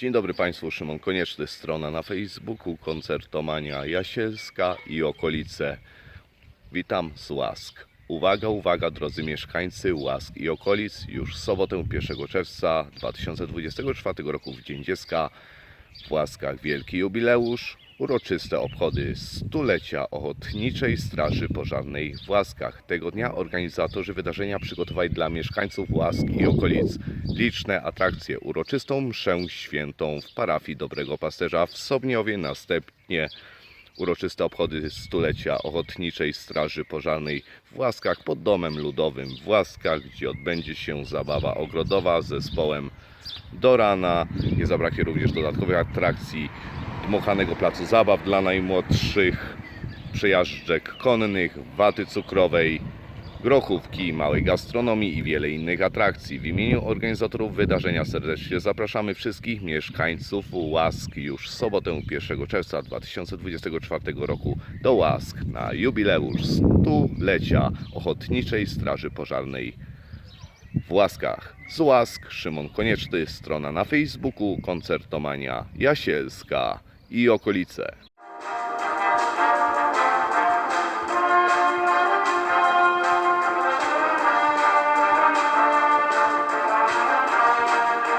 Dzień dobry Państwu, Szymon Konieczny, strona na Facebooku, koncertomania Jasielska i okolice. Witam z Łask. Uwaga, uwaga drodzy mieszkańcy Łask i okolic, już w sobotę 1 czerwca 2024 roku w Dzień Dziecka w Łaskach wielki jubileusz, uroczyste obchody stulecia Ochotniczej Straży Pożarnej w Łaskach. Tego dnia organizatorzy wydarzenia przygotowali dla mieszkańców Łask i okolic liczne atrakcje, uroczystą mszę świętą w parafii Dobrego Pasterza w Sobniowie, następnie uroczyste obchody stulecia Ochotniczej Straży Pożarnej w Łaskach pod Domem Ludowym w Łaskach, gdzie odbędzie się zabawa ogrodowa z zespołem do rana. Nie zabraknie również dodatkowych atrakcji dmuchanego placu zabaw dla najmłodszych, przejażdżek konnych, waty cukrowej, grochówki, małej gastronomii i wiele innych atrakcji. W imieniu organizatorów wydarzenia serdecznie zapraszamy wszystkich mieszkańców Łask już sobotę 1 czerwca 2024 roku do Łask na jubileusz stulecia Ochotniczej Straży Pożarnej w Łaskach. Z Łask Szymon Konieczny, strona na Facebooku Koncertomania Jasielska i okolice.